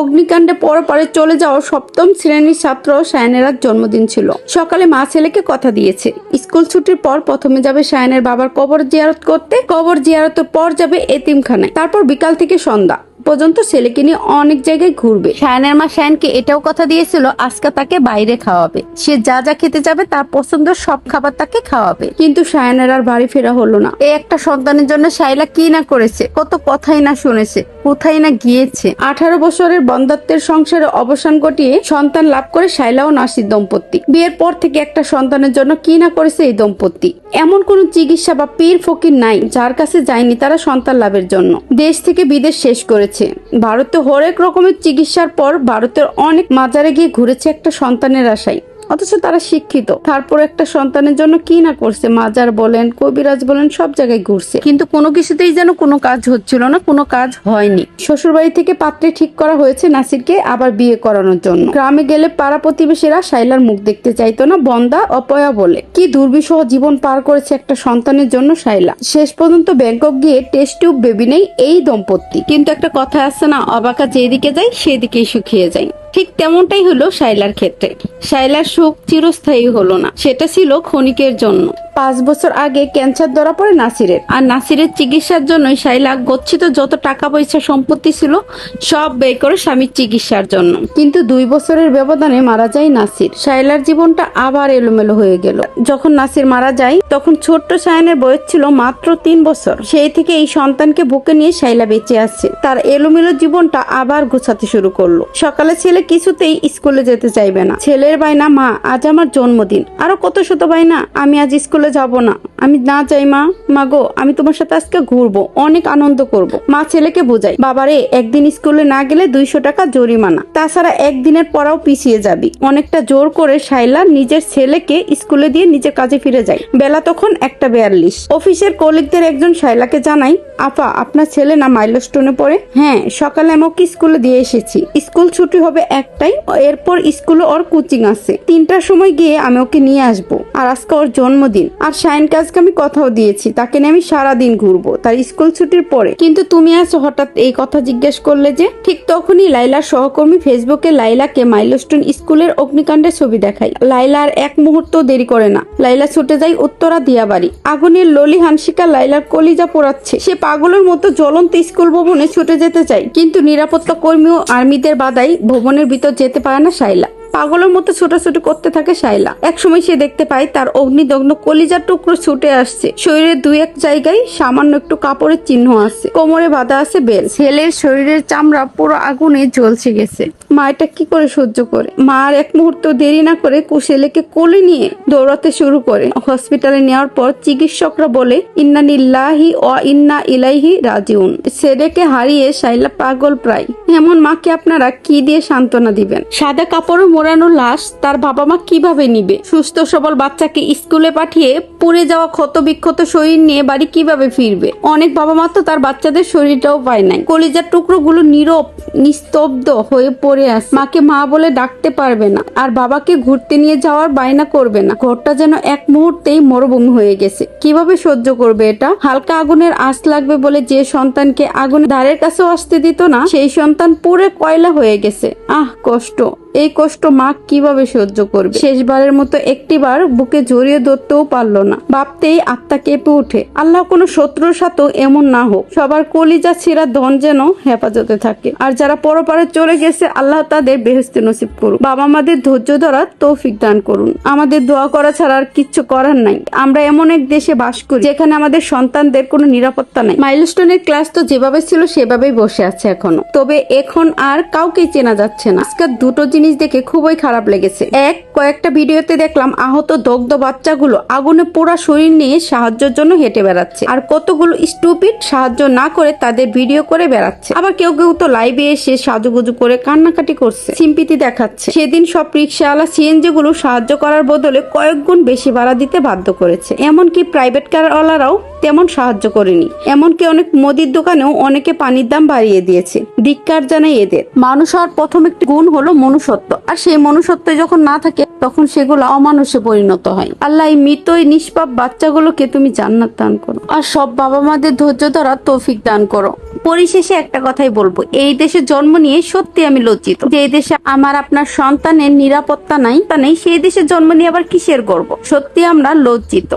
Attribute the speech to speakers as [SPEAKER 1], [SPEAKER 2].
[SPEAKER 1] অগ্নিকাণ্ডে পরপরে চলে যাওয়া সপ্তম শ্রেণির ছাত্র সায়নের জন্মদিন ছিল। সকালে মা ছেলেকে কথা দিয়েছে। স্কুল ছুটির পর প্রথমে যাবে সায়নের বাবার কবর জিয়ারত করতে। কবর জিয়ারতের পর যাবে এতিমখানায়। তারপর বিকাল থেকে সন্ধ্যা। পর্যন্ত ছেলেকে নিয়ে অনেক জায়গায় ঘুরবে। সায়নের মা সায়নকে এটাও কথা দিয়েছিল, আজকে তাকে বাইরে খাওয়াবে। সে যা যা খেতে যাবে তার পছন্দের সব খাবার তাকে খাওয়াবে। কিন্তু সায়নের আর বাড়ি ফেরা হলো না। এই একটা সন্তানের জন্য সাইলা কি না করেছে, কত কথাই না শুনেছে, কোথায় না গিয়েছে। আঠারো বছরের বন্ধাত্বের সংসারে অবসান ঘটিয়ে সন্তান লাভ করে শাইলা ও নাসির দম্পতি। বিয়ের পর থেকে একটা সন্তানের জন্য কি না করেছে এই দম্পতি। এমন কোন চিকিৎসা বা পীর ফকির নাই, যার কাছে যায়নি তারা সন্তান লাভের জন্য। দেশ থেকে বিদেশ শেষ করেছে। ভারতে হরেক রকমের চিকিৎসার পর ভারতের অনেক মাজারে গিয়ে ঘুরেছে একটা সন্তানের আশায়। অথচ তারা শিক্ষিত। তারপর একটা সন্তানের জন্য কি না করছে? মাজার বলেন, কবিরাজ বলেন, সব জায়গায় ঘুরছে। কিন্তু কোনো কিছুতেই যেন কোনো কাজ হচ্ছিল না, কোনো কাজ হয়নি। শ্বশুর বাড়ি থেকে পাত্রে ঠিক করা হয়েছে নাসিরকে আবার বিয়ে করানোর জন্য। গ্রামে গেলে পাড়া প্রতিবেশীরা শাইলার মুখ দেখতে চাইতো না, বন্দা, অপয়া বলে। কি দুর্বিষহ জীবন পার করেছে একটা সন্তানের জন্য শাইলা। শেষ পর্যন্ত ব্যাংকক গিয়ে টেস্ট টিউব বেবি নেই, এই দম্পতি। কিন্তু একটা কথা আছে না, অবাকা যেদিকে যায়, সেদিকেই শুকিয়ে যায়। ঠিক তেমনটাই হলো শাইলার ক্ষেত্রে। শাইলার সুখ চিরস্থায়ী হলো না। সেটা ছিল ক্ষণিকের জন্য। পাঁচ বছর আগে ক্যান্সার ধরা পড়ে নাসিরের। আর নাসিরের চিকিৎসার জন্যই শাইলা গচ্ছিত যত টাকা পয়সা সম্পত্তি ছিল, সব ব্যয় করে স্বামীর চিকিৎসার জন্য। কিন্তু দুই বছরের ব্যবধানে মারা যায় নাসির। শাইলার জীবনটা আবার এলোমেলো হয়ে গেল। যখন নাসির মারা যায়, তখন ছোট্ট সায়নের বয়স ছিল মাত্র তিন বছর। সেই থেকে এই সন্তানকে বুকে নিয়ে শাইলা বেঁচে আসছে তার এলোমেলো জীবনটা আবার গোছাতে শুরু করল। সকালে ছেলে কিছুতেই স্কুলে যেতে চাইবে না। ছেলের বাইনা মা, আজ আমার জন্মদিন। আরও কত শত বাইনা আমি আজ স্কুলে যাব না। আমি না চাই মা মা গো, আমি তোমার সাথে আজকে ঘুরবো, অনেক আনন্দ করব। মা ছেলেকে বোঝাই, বাবারে, একদিন স্কুলে না গেলে দুইশো টাকা জরিমানা। তাছাড়া একদিনের পরাও পিছিয়ে যাবি। অনেকটা জোর করে শাইলা নিজের ছেলেকে স্কুলে দিয়ে নিজের কাজে ফিরে যায়। বেলা তখন একটা বেয়াল্লিশ। অফিসের কলিগদের একজন শাইলাকে জানাই, আপা, আপনার ছেলে না মাইলস্টোনে পড়ে? হ্যাঁ সকালে আমাকে স্কুলে দিয়ে এসেছি। স্কুল ছুটি হবে একটাই এরপর স্কুল ওর কোচিং আছে। তিনটার সময় গিয়ে আমি ওকে নিয়ে আসব। আর আজকে ওর জন্মদিন। আর শাইনকে আজকে আমি কথাও দিয়েছি, তাকে নিয়ে আমি সারাদিন ঘুরবো। তার স্কুল ছুটির পরে। কিন্তু তুমি আজ হঠাৎ এই কথা জিজ্ঞেস করলে যে, ঠিক তখনই লাইলার সহকর্মী ফেসবুকে লাইলাকে মাইলস্টোন স্কুলের অগ্নিকাণ্ডের ছবি দেখায়। লাইলা আর এক মুহূর্ত দেরি করে না। লাইলা ছুটে যায় উত্তরা দিয়াবাড়ি। আগুনের ললি হানসিকা লাইলার কলিজা পোড়াচ্ছে। সে পাগলের মতো জ্বলন্ত স্কুল ভবনে ছুটে যেতে চায়। কিন্তু নিরাপত্তা কর্মী ও আর্মিদের বাধাই ভবনের ভিতর যেতে পারে না শাইলা। পাগলের মতো ছোটাছুটি করতে থাকে শাইলা। একসময় সে দেখতে পায় তার অগ্নিদগ্ন কলিজার টুকরো ছুটে আসছে। শরীরের দুই এক জায়গায় সামান্য একটু কাপড়ের চিহ্ন আছে। কোমরে বাঁধা আছে বেল। ছেলের শরীরের চামড়া পুরো আগুনে জ্বলছে গেছে। মা এটা কি করে সহ্য করে? মা এক মুহূর্ত দেরি না করে কুশেলেকে কোলে নিয়ে দৌড়াতে শুরু করে। হসপিটালে নেওয়ার পর চিকিৎসকরা বলে ইন্না নিল্লাহি ও ইন্না ইলাইহি রাজিউন। ছেলেকে হারিয়ে শাইলা পাগল প্রায়। এমন মাকে আপনারা কি দিয়ে সান্ত্বনা দিবেন? সাদা কাপড়ে মোড়ানো লাশ তার বাবা মা কীভাবে নিবে? সুস্থ সবল বাচ্চাকে স্কুলে পাঠিয়ে পুড়ে যাওয়া ক্ষত বিক্ষত শরীর নিয়ে বাড়ি কীভাবে ফিরবে? অনেক বাবা মা তো তার বাচ্চাদের শরীরটাও পায় নাই। কলিজার টুকরোগুলো নীরব, নিস্তব্ধ হয়ে পড়ে আসে মাকে মা বলে ডাকতে পারবে না আর বাবাকে ঘুরতে নিয়ে যাওয়ার বায়না করবে না। ঘরটা যেন এক মুহূর্তেই মরুভূমি হয়ে গেছে। কীভাবে সহ্য করবে এটা? হালকা আগুনের আঁচ লাগবে বলে যে সন্তানকে আগুন ধারের কাছেও আসতে দিত না, সেই সন্তান পুরে কয়লা হয়ে গেছে। আহ কষ্ট। এই কষ্ট মা কীভাবে সহ্য করবে? শেষবারের মতো একটিবার বুকে জড়িয়ে ধরতেও পারল না। ভাবতেই আত্মা কেঁপে উঠে আল্লাহ কোনো শত্রুর সাথেও এমন না হোক। সবার কলিজা ছিঁড়া ধন যেন হেফাজতে থাকে। আর যারা পরপারে চলে গেছে, আল্লাহ তাদের বেহেস্তে নসিব করুন বাবা মাদের ধৈর্য ধরা তৌফিক দান করুন। আমাদের দোয়া করা ছাড়া আর কিচ্ছু করার নাই। আমরা এমন এক দেশে বাস করি, যেখানে আমাদের সন্তানদের কোনো নিরাপত্তা নাই। মাইলস্টোনের ক্লাস তো যেভাবে ছিল, সেভাবেই বসে আছে এখনও। তবে এখন আর কাউকেই চেনা যাচ্ছে না। আজকের দুটো জিনিস দেখে খুবই খারাপ লেগেছে। এক, কয়েকটা ভিডিওতে দেখলাম আহত দগ্ধ বাচ্চাগুলো আগুনে পোড়া শরীর নিয়ে সাহায্যের জন্য হেঁটে বেড়াচ্ছে। আর কতগুলো স্টুপিড সাহায্য না করে তাদের ভিডিও করে বেড়াচ্ছে। আবার কেউ কেউ তো লাইভে এসে সাজুগুজু করে কান্নাকাটি করছে, সিম্পিতি দেখাচ্ছে। সেদিন সব রিক্সাওয়ালা সিএনজি গুলো সাহায্য করার বদলে কয়েক গুণ বেশি ভাড়া দিতে বাধ্য করেছে। এমনকি প্রাইভেট কারওয়ালারাও তেমন সাহায্য করেনি। এমনকি অনেক মুদির দোকানেও অনেকে পানির দাম বাড়িয়ে দিয়েছে। ধিক্কার জানাই এদের। মানুষ হওয়ার প্রথম একটি গুণ হলো মনুষ্যত্ব। আর সেই মনুষ্যত্ব যখন না থাকে, তখন সেগুলো অমানুষে পরিণত হয়। আল্লাহ এই মৃত এই নিষ্পাপ বাচ্চাগুলোকে তুমি জান্নাত দান করো। আর সব বাবা মাদের ধৈর্য ধরার তৌফিক দান করো। পরিশেষে একটা কথাই বলব। এই দেশে জন্ম নিয়ে সত্যি আমি লজ্জিত। যে দেশে আমার আপনার সন্তানের নিরাপত্তা নাই, তা নেই, সেই দেশে জন্ম নিয়ে আবার কিসের গর্ব? সত্যি আমরা লজ্জিত।